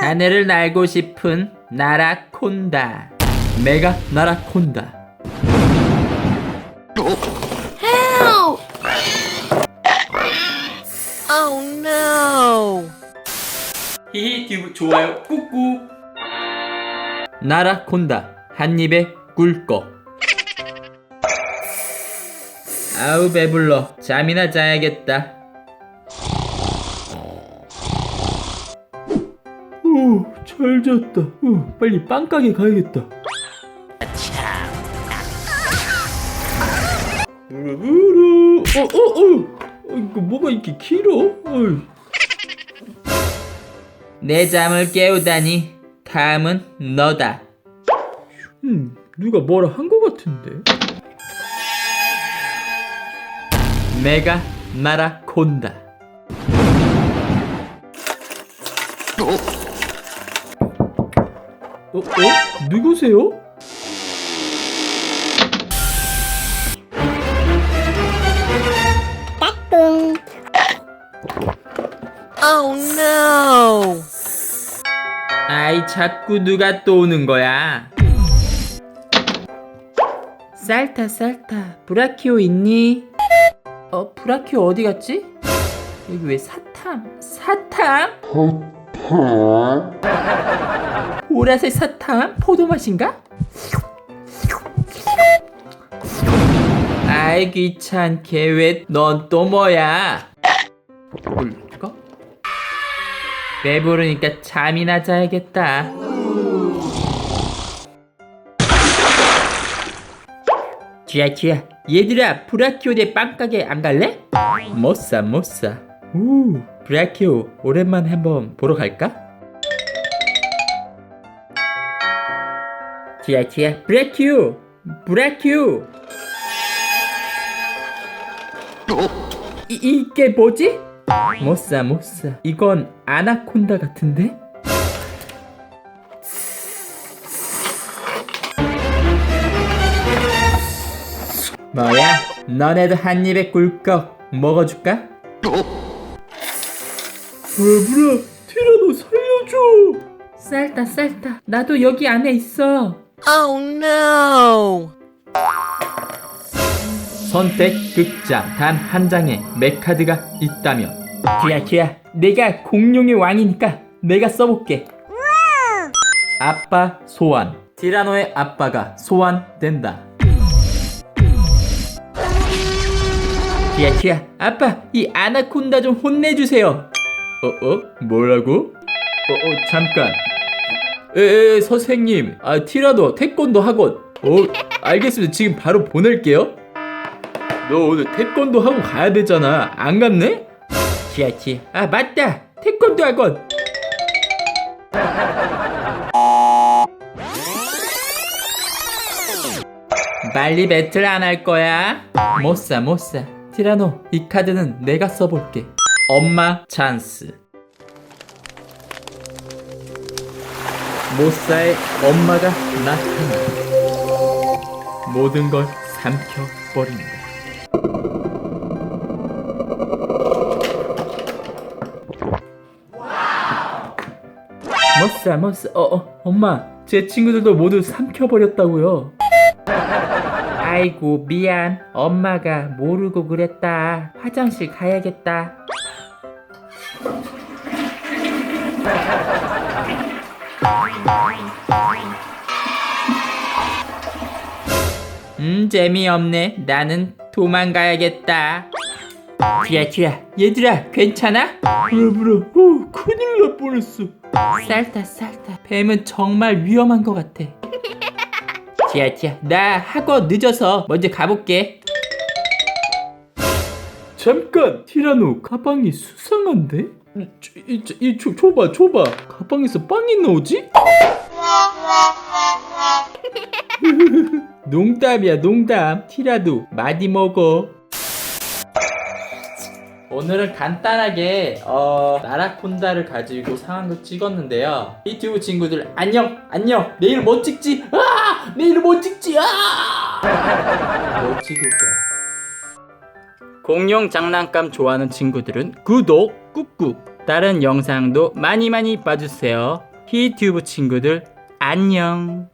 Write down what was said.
하늘을 날고 싶은 나라콘다. 메가 나라콘다. Help! Oh no! 히히 튜브 좋아요 꾹꾹. 나라콘다 한 입에 꿀꺽. 아우 배불러 잠이나 자야겠다. 오, 잘 잤다. 어, 빨리 빵 가게 가야겠다. 우르르르. 어, 어, 어. 어, 이거 뭐가 이렇게 길어? 어이. 내 잠을 깨우다니 다음은 너다. 음, 누가 뭐라 한것 같은데. 메가 나라콘다. 어, 어? 누구세요? Oh no! 아이 자꾸 누가 또 오는 거야? 쌀타 쌀타 브라키오 있니? 어 브라키오 어디 갔지? 여기 왜 사탕 사탕? 사탕? 보라색 사탕? 포도 맛인가? 아이 귀찮게 왜 넌 또 뭐야? 뭘까? 배부르니까 잠이나 자야겠다. 쥐야 쥐야 얘들아 브라키오 대 빵가게 안 갈래? 못사 못사 우 브라키오 오랜만에 한번 보러 갈까? 쥐야 쥐야 브라키오 브라키오 이, 이게 뭐지? 못사 못사 이건 아나콘다 같은데? 뭐야? 너네도 한 입에 꿀꺽 먹어줄까? 브라브라 티라노 살려줘! 쌀다 쌀다. 나도 여기 안에 있어. Oh no! 선택 극장 단 한 장의 메카드가 있다면. 쥐야 쥐야 내가 공룡의 왕이니까 내가 써볼게. 아빠 소환. 티라노의 아빠가 소환된다 쥐야 쥐야 아빠 이 아나콘다 좀 혼내주세요 어어 뭐라고? 어어 잠깐 에, 에 선생님 아 티라노 태권도 학원 어 알겠습니다 지금 바로 보낼게요 너 오늘 태권도 학원 가야 되잖아. 안 갔네? 지아치. 아 맞다. 태권도 학원. 빨리 배틀 안 할 거야? 못 사 못 사. 티라노 이 카드는 내가 써볼게. 엄마 찬스. 모사의 엄마가 나타나. 모든 걸 삼켜버린다. 머싸 머싸 어, 어 엄마 제 친구들도 모두 삼켜버렸다고요 아이고 미안. 엄마가 모르고 그랬다. 화장실 가야겠다. 음 재미없네. 나는 도망가야겠다. 쥐야 쥐야. 얘들아 괜찮아? 브라 브라 어 큰일 날 뻔했어. 쌀다 쌀다. 뱀은 정말 위험한 것 같아 지야 지야. 나 학원 늦어서 먼저 가볼게. 잠깐 티라노 가방이 수상한데? 이, 이, 이, 줘, 줘봐 줘봐. 가방에서 빵이 나오지? 농담이야 농담. 티라도 많이 먹어. 오늘은 간단하게 어 나라콘다를 가지고 상황극 찍었는데요. 유튜브 친구들 안녕 안녕. 내일 뭐 찍지? 아 내 이름 못 찍지 아! 못 찍을 거야? 공룡 장난감 좋아하는 친구들은 구독 꾹꾹. 다른 영상도 많이 많이 봐주세요. 히튜브 친구들 안녕